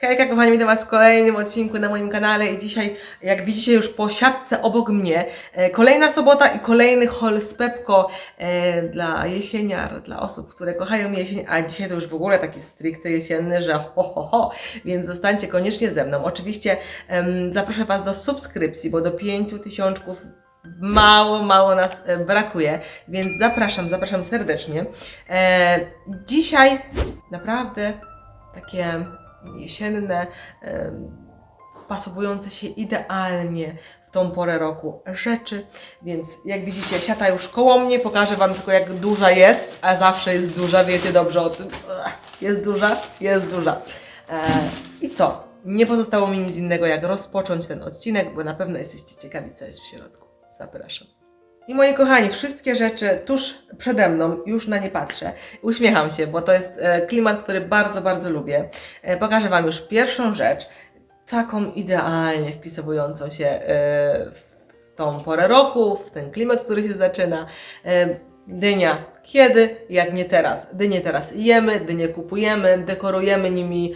Hejka kochani, witam Was w kolejnym odcinku na moim kanale i dzisiaj, jak widzicie już po siatce obok mnie, e, kolejna sobota i kolejny haul z Pepko e, dla jesieniar, dla osób, które kochają jesień, a dzisiaj to już w ogóle taki stricte jesienny, że ho, ho, ho, więc zostańcie koniecznie ze mną. Oczywiście em, zaproszę Was do subskrypcji, bo do 5 tysiączków mało, mało nas e, brakuje, więc zapraszam, zapraszam serdecznie. Dzisiaj naprawdę takie jesienne, wpasowujące się idealnie w tą porę roku rzeczy, więc jak widzicie, siata już koło mnie, pokażę Wam tylko jak duża jest, a zawsze jest duża, wiecie dobrze o tym. Jest duża, jest duża. E, I co? Nie pozostało mi nic innego, jak rozpocząć ten odcinek, bo na pewno jesteście ciekawi, co jest w środku. Zapraszam. I moi kochani, wszystkie rzeczy tuż przede mną, już na nie patrzę. Uśmiecham się, bo to jest e, klimat, który bardzo, bardzo lubię. E, pokażę Wam już pierwszą rzecz, taką idealnie wpisującą się e, w tą porę roku, w ten klimat, który się zaczyna. Dynia. Kiedy? Jak nie teraz. Dynie teraz jemy, dynie kupujemy, dekorujemy nimi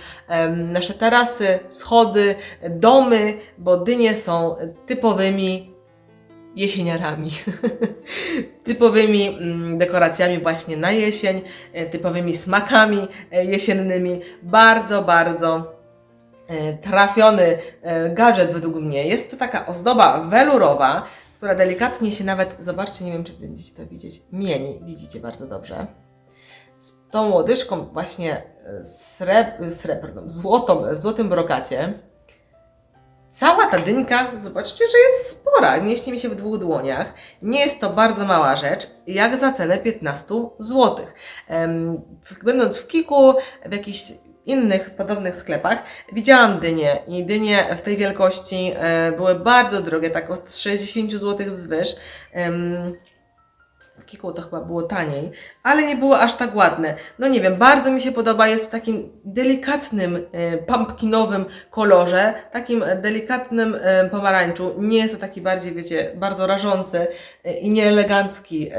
nasze tarasy, schody, domy, bo dynie są typowymi jesieniarami. typowymi mm, dekoracjami właśnie na jesień, e, typowymi smakami e, jesiennymi. Bardzo, bardzo e, trafiony gadżet według mnie. Jest to taka ozdoba welurowa, która delikatnie się nawet, zobaczcie, nie wiem czy będziecie to widzieć, mieni, widzicie bardzo dobrze. Z tą łodyżką właśnie e, sreb, srebrną, złotą, w złotym brokacie. Cała ta dynka, zobaczcie, że jest spora, mieści mi się w dwóch dłoniach. Nie jest to bardzo mała rzecz, jak za cenę 15 zł. Będąc w Kiku, w jakichś innych podobnych sklepach, widziałam dynie i dynie w tej wielkości e, były bardzo drogie, tak od 60 zł wzwyż. Kiku to chyba było taniej, ale nie było aż tak ładne. No nie wiem, bardzo mi się podoba, jest w takim delikatnym, e, pumpkinowym kolorze, takim e, delikatnym e, pomarańczu. Nie jest to taki bardziej, wiecie, bardzo rażący i nieelegancki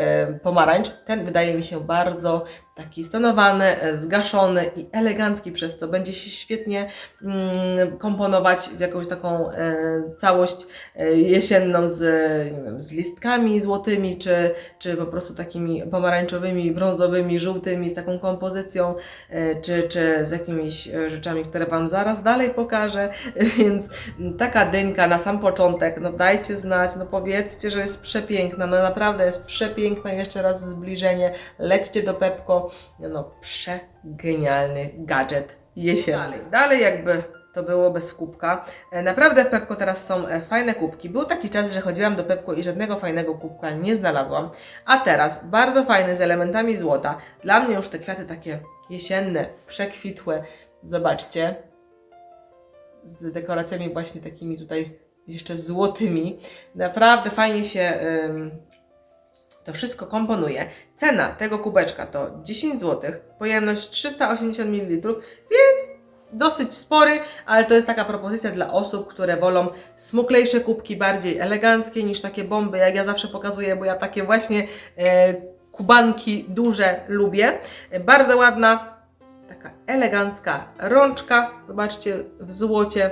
pomarańcz. Ten wydaje mi się bardzo taki stonowany, e, zgaszony i elegancki, przez co będzie się świetnie mm, komponować w jakąś taką e, całość e, jesienną z, nie wiem, z listkami złotymi, czy, czy po prostu takimi pomarańczowymi, brązowymi, żółtymi, z taką kompozycją, czy, czy z jakimiś rzeczami, które Wam zaraz dalej pokażę. Więc taka dynka na sam początek, no dajcie znać, no powiedzcie, że jest przepiękna, no naprawdę jest przepiękna, jeszcze raz zbliżenie, lećcie do Pepko, no przegenialny gadżet jesienny. Dalej, dalej jakby to było bez kubka. E, Naprawdę w Pepko teraz są e, fajne kubki. Był taki czas, że chodziłam do Pepko i żadnego fajnego kubka nie znalazłam. A teraz bardzo fajny z elementami złota. Dla mnie już te kwiaty takie jesienne, przekwitłe. Zobaczcie. Z dekoracjami właśnie takimi tutaj jeszcze złotymi. Naprawdę fajnie się to wszystko komponuje. Cena tego kubeczka to 10 zł, pojemność 380 ml, więc dosyć spory, ale to jest taka propozycja dla osób, które wolą smuklejsze kubki, bardziej eleganckie niż takie bomby, jak ja zawsze pokazuję, bo ja takie właśnie e, kubanki duże lubię. E, bardzo ładna, taka elegancka rączka, zobaczcie w złocie.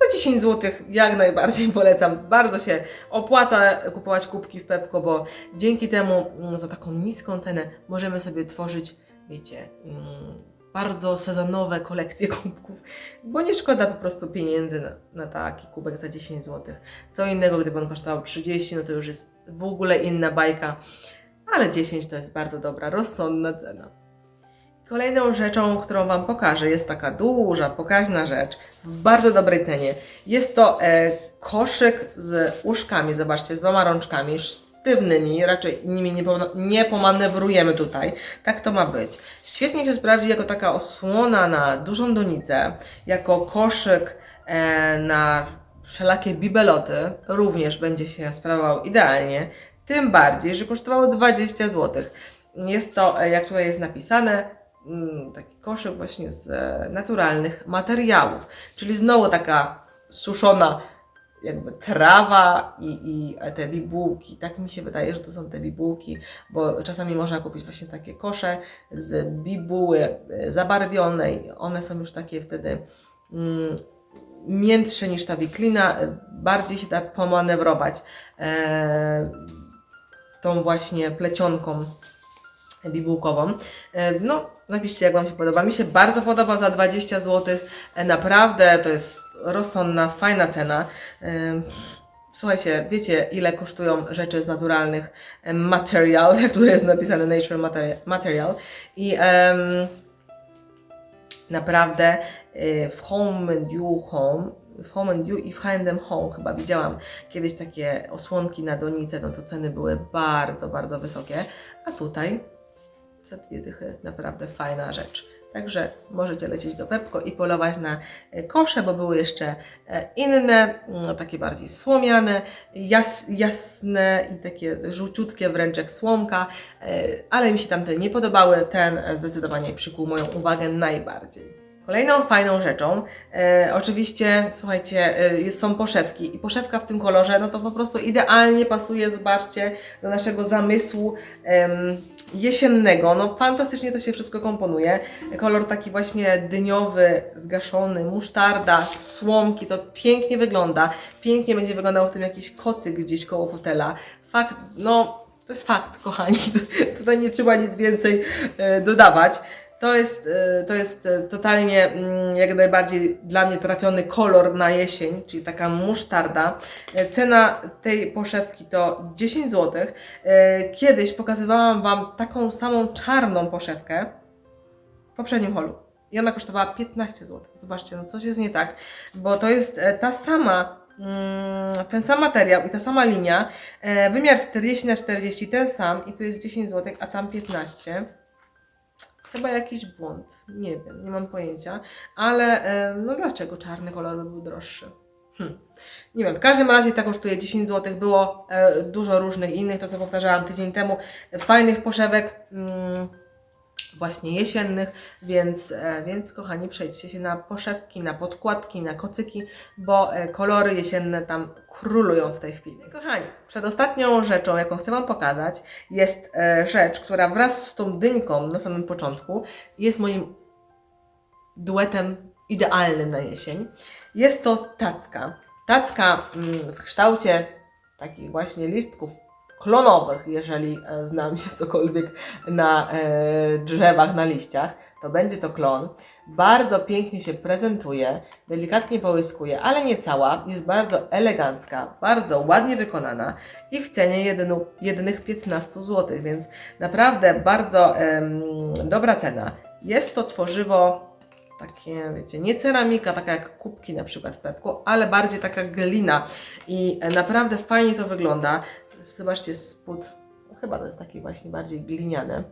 Za 10 zł jak najbardziej polecam. Bardzo się opłaca kupować kubki w Pepko, bo dzięki temu mm, za taką niską cenę możemy sobie tworzyć, wiecie, mm, bardzo sezonowe kolekcje kubków, bo nie szkoda po prostu pieniędzy na, na taki kubek za 10 zł. Co innego, gdyby on kosztował 30, no to już jest w ogóle inna bajka, ale 10 to jest bardzo dobra, rozsądna cena. Kolejną rzeczą, którą Wam pokażę, jest taka duża, pokaźna rzecz w bardzo dobrej cenie. Jest to e, koszyk z uszkami, zobaczcie, z dwoma rączkami, sztywnymi, raczej nimi nie, nie pomanewrujemy tutaj. Tak to ma być. Świetnie się sprawdzi jako taka osłona na dużą donicę, jako koszyk e, na wszelakie bibeloty, również będzie się sprawował idealnie. Tym bardziej, że kosztowało 20 zł. Jest to, e, jak tutaj jest napisane, taki koszyk właśnie z e, naturalnych materiałów, czyli znowu taka suszona jakby trawa i, i te bibułki. Tak mi się wydaje, że to są te bibułki, bo czasami można kupić właśnie takie kosze z bibuły e, zabarwionej. One są już takie wtedy mm, miętsze niż ta wiklina, e, bardziej się da pomanewrować e, tą właśnie plecionką bibułkową. E, No, napiszcie jak Wam się podoba. Mi się bardzo podoba za 20 zł. E, Naprawdę to jest rozsądna, fajna cena. E, Słuchajcie, wiecie ile kosztują rzeczy z naturalnych material, jak tutaj jest napisane nature material, i em, naprawdę w Home and You Home, w Home and You i w H&M Home chyba widziałam kiedyś takie osłonki na donice, no to ceny były bardzo, bardzo wysokie, a tutaj za dwie dychy naprawdę fajna rzecz. Także możecie lecieć do Pepko i polować na e, kosze, bo były jeszcze e, inne, no, takie bardziej słomiane, jas, jasne i takie żółciutkie wręcz jak słomka, e, ale mi się tamte nie podobały. Ten zdecydowanie przykuł moją uwagę najbardziej. Kolejną fajną rzeczą, e, oczywiście, słuchajcie, e, są poszewki i poszewka w tym kolorze, no to po prostu idealnie pasuje, zobaczcie, do naszego zamysłu em, jesiennego. No fantastycznie to się wszystko komponuje. Kolor taki właśnie dyniowy, zgaszony, musztarda, słomki, to pięknie wygląda. Pięknie będzie wyglądał w tym jakiś kocyk gdzieś koło fotela. Fakt, no to jest fakt, kochani. Tutaj nie trzeba nic więcej e, dodawać. To jest, e, to jest e, totalnie mm, jak najbardziej dla mnie trafiony kolor na jesień, czyli taka musztarda. E, Cena tej poszewki to 10 zł. Kiedyś pokazywałam Wam taką samą czarną poszewkę w poprzednim holu. I ona kosztowała 15 zł. Zobaczcie, no coś jest nie tak, bo to jest e, ta sama, mm, ten sam materiał i ta sama linia, e, wymiar 40 na 40 ten sam i tu jest 10 zł, a tam 15 Chyba jakiś błąd, nie wiem, nie mam pojęcia, ale e, no dlaczego czarny kolor by był droższy? Hm. Nie wiem, w każdym razie to kosztuje 10 zł, było e, dużo różnych innych, to co powtarzałam tydzień temu, fajnych poszewek, mm, właśnie jesiennych, więc, e, więc kochani, przejdźcie się na poszewki, na podkładki, na kocyki, bo e, kolory jesienne tam królują w tej chwili. Kochani, przedostatnią rzeczą, jaką chcę Wam pokazać, jest e, rzecz, która wraz z tą dyńką na samym początku jest moim duetem idealnym na jesień. Jest to tacka. Tacka mm, w kształcie takich właśnie listków klonowych, jeżeli e, znam się cokolwiek na e, drzewach, na liściach, to będzie to klon. Bardzo pięknie się prezentuje, delikatnie połyskuje, ale nie cała. Jest bardzo elegancka, bardzo ładnie wykonana i w cenie jedynu, jedynych 15 zł, więc naprawdę bardzo dobra cena. Jest to tworzywo takie, wiecie, nie ceramika, taka jak kubki na przykład w Pepku, ale bardziej taka glina i e, naprawdę fajnie to wygląda. Zobaczcie, spód, no chyba to jest taki właśnie bardziej gliniany.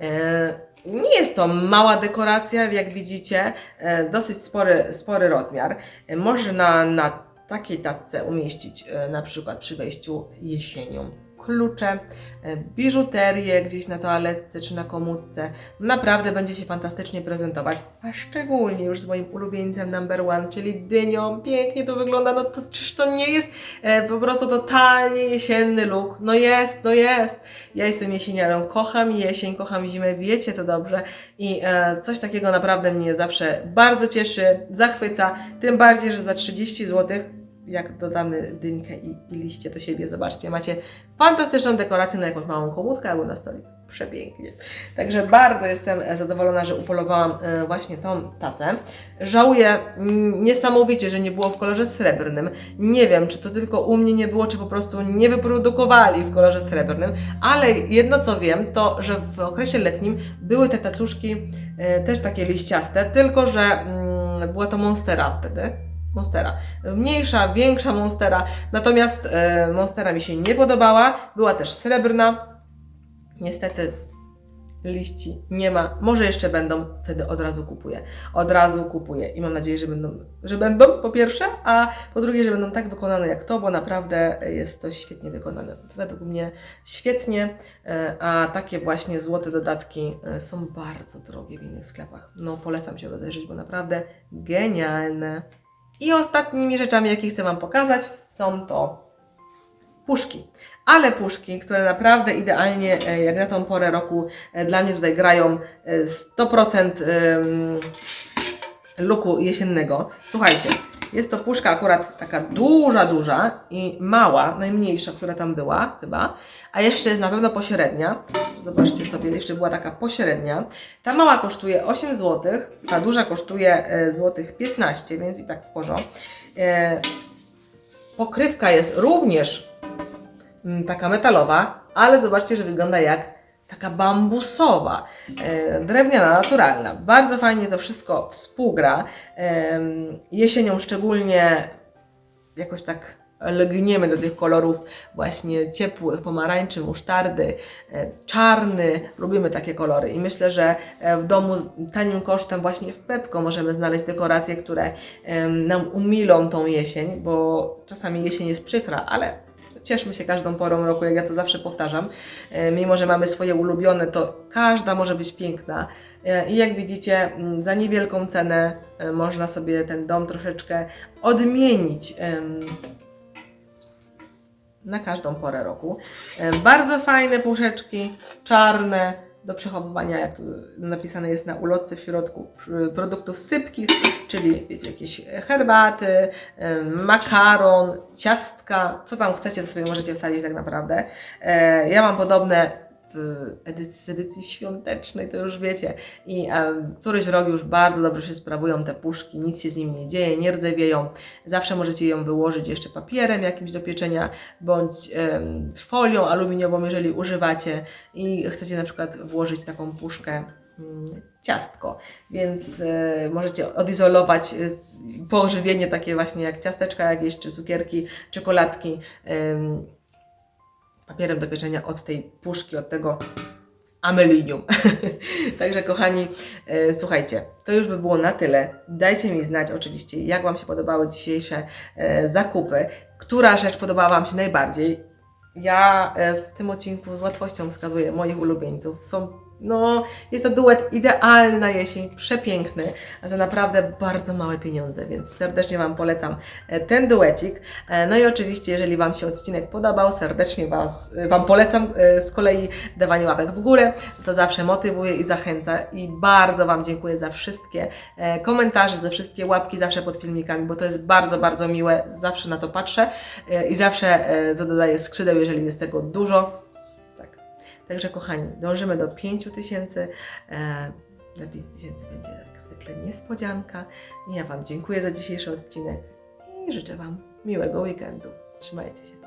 E, Nie jest to mała dekoracja, jak widzicie, e, dosyć spory, spory rozmiar. E, Można na takiej tatce umieścić na przykład przy wejściu jesienią klucze, e, biżuterię gdzieś na toaletce czy na komódce. Naprawdę będzie się fantastycznie prezentować, a szczególnie już z moim ulubieńcem number one, czyli dynią. Pięknie to wygląda, no to czyż to nie jest e, po prostu totalnie jesienny look? No jest, no jest. Ja jestem jesieniarą, kocham jesień, kocham zimę, wiecie to dobrze i e, coś takiego naprawdę mnie zawsze bardzo cieszy, zachwyca, tym bardziej, że za 30 zł jak dodamy dynkę i, i liście do siebie, zobaczcie, macie fantastyczną dekorację na jakąś małą komódkę albo na stolik. Przepięknie. Także bardzo jestem zadowolona, że upolowałam e, właśnie tą tacę. Żałuję niesamowicie, że nie było w kolorze srebrnym. Nie wiem, czy to tylko u mnie nie było, czy po prostu nie wyprodukowali w kolorze srebrnym, ale jedno co wiem, to że w okresie letnim były te tacuszki e, też takie liściaste, tylko że mm, była to Monstera wtedy. Monstera. Mniejsza, większa Monstera. Natomiast e, Monstera mi się nie podobała. Była też srebrna. Niestety liści nie ma. Może jeszcze będą, wtedy od razu kupuję. Od razu kupuję i mam nadzieję, że będą, że będą po pierwsze, a po drugie, że będą tak wykonane jak to, bo naprawdę jest to świetnie wykonane. Według mnie świetnie, e, a takie właśnie złote dodatki e, są bardzo drogie w innych sklepach. No polecam się rozejrzeć, bo naprawdę genialne. I ostatnimi rzeczami, jakie chcę Wam pokazać, są to puszki. Ale puszki, które naprawdę idealnie, e, jak na tą porę roku, e, dla mnie tutaj grają e, 100% em, luku jesiennego. Słuchajcie, jest to puszka akurat taka duża, duża i mała, najmniejsza, która tam była chyba, a jeszcze jest na pewno pośrednia. Zobaczcie sobie, jeszcze była taka pośrednia. Ta mała kosztuje 8 zł, ta duża kosztuje e, złotych 15, więc i tak w porządku. E, Pokrywka jest również mm, taka metalowa, ale zobaczcie, że wygląda jak taka bambusowa, e, drewniana, naturalna. Bardzo fajnie to wszystko współgra. Jesienią szczególnie jakoś tak lgniemy do tych kolorów właśnie ciepłych, pomarańczy, musztardy, e, czarny. Lubimy takie kolory i myślę, że e, w domu tanim kosztem właśnie w Pepko możemy znaleźć dekoracje, które nam umilą tą jesień, bo czasami jesień jest przykra, ale cieszmy się każdą porą roku, jak ja to zawsze powtarzam. E, Mimo, że mamy swoje ulubione, to każda może być piękna. E, I jak widzicie, m, za niewielką cenę e, można sobie ten dom troszeczkę odmienić na każdą porę roku. Bardzo fajne puszeczki, czarne, do przechowywania, jak tu napisane jest na ulotce w środku, pr- produktów sypkich, czyli wiecie, jakieś herbaty, makaron, ciastka, co tam chcecie, to sobie możecie wsadzić tak naprawdę. E, Ja mam podobne edycji, z edycji świątecznej, to już wiecie. I em, któryś rok już bardzo dobrze się sprawują te puszki, nic się z nim nie dzieje, nie rdzewieją. Zawsze możecie ją wyłożyć jeszcze papierem jakimś do pieczenia, bądź folią aluminiową, jeżeli używacie i chcecie na przykład włożyć taką puszkę mm, ciastko, więc e, możecie odizolować e, pożywienie takie właśnie jak ciasteczka jakieś, czy cukierki, czekoladki em, papierem do pieczenia od tej puszki, od tego amelinium. Także kochani, e, słuchajcie, to już by było na tyle. Dajcie mi znać oczywiście, jak Wam się podobały dzisiejsze e, zakupy, która rzecz podobała Wam się najbardziej. Ja e, w tym odcinku z łatwością wskazuję moich ulubieńców. Są, no, jest to duet idealny na jesień, przepiękny, za naprawdę bardzo małe pieniądze, więc serdecznie Wam polecam e, ten duecik. E, No i oczywiście, jeżeli Wam się odcinek podobał, serdecznie was, e, Wam polecam z kolei dawanie łapek w górę. To zawsze motywuje i zachęca. I bardzo Wam dziękuję za wszystkie komentarze, za wszystkie łapki zawsze pod filmikami, bo to jest bardzo, bardzo miłe. Zawsze na to patrzę i zawsze to dodaje skrzydeł, jeżeli jest tego dużo. Tak. Także kochani, dążymy do 5000 tysięcy. E, Na 5 tysięcy będzie jak zwykle niespodzianka. I ja Wam dziękuję za dzisiejszy odcinek i życzę Wam miłego weekendu. Trzymajcie się.